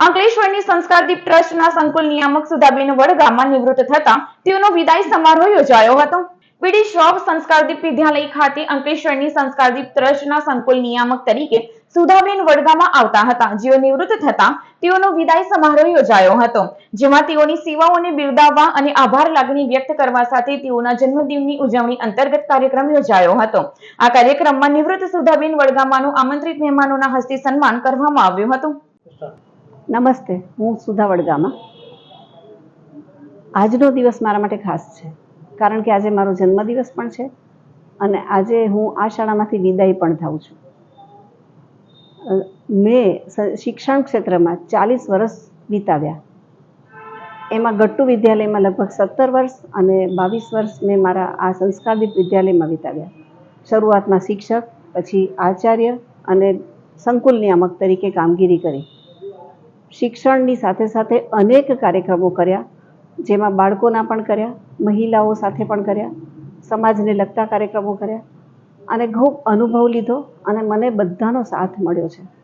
અંકલેશ્વરની સંસ્કારદીપ ટ્રસ્ટના સંકુલ નિયામક સુધાબેન વડગામમાં નિવૃત્ત થતા તેઓનો વિદાય સમારોહ યોજાયો હતો. પીડી શ્રોફ સંસ્કારદીપ વિદ્યાલય ખાતે અંકલેશ્વરની સંસ્કારદીપ ટ્રસ્ટના સંકુલ નિયામક તરીકે સુધાબેન વડગામાં આવતા હતા. જેઓ નિવૃત્ત થતા તેઓનો વિદાય સમારોહ યોજાયો હતો. જેમાં તેઓની સેવાઓને બિરદાવવા અને આભાર લાગણી વ્યક્ત કરવા સાથે તેઓના જન્મદિનની ઉજવણી અંતર્ગત કાર્યક્રમ યોજાયો હતો. આ કાર્યક્રમમાં નિવૃત્ત સુધાબેન વડગામાનું આમંત્રિત મહેમાનોના હસ્તે સન્માન કરવામાં આવ્યું હતું. નમસ્તે, હું સુધા વડગામા. આજનો દિવસ મારા માટે ખાસ છે, કારણ કે આજે મારો જન્મદિવસ પણ છે અને આજે હું આ શાળામાંથી વિદાય પણ થાઉં છું. મેં શિક્ષણ ક્ષેત્રમાં ચાલીસ વર્ષ વિતાવ્યા. એમાં ગટ્ટુ વિદ્યાલયમાં લગભગ સત્તર વર્ષ અને બાવીસ વર્ષ મેં મારા આ સંસ્કારદીપ વિદ્યાલયમાં વિતાવ્યા. શરૂઆતમાં શિક્ષક, પછી આચાર્ય અને સંકુલ નિયામક તરીકે કામગીરી કરી. શિક્ષણની સાથે સાથે અનેક કાર્યક્રમો કર્યા, જેમાં બાળકોના પણ કર્યા, મહિલાઓ સાથે પણ કર્યા, સમાજને લગતા કાર્યક્રમો કર્યા અને ખૂબ અનુભવ લીધો અને મને બધાનો સાથ મળ્યો છે.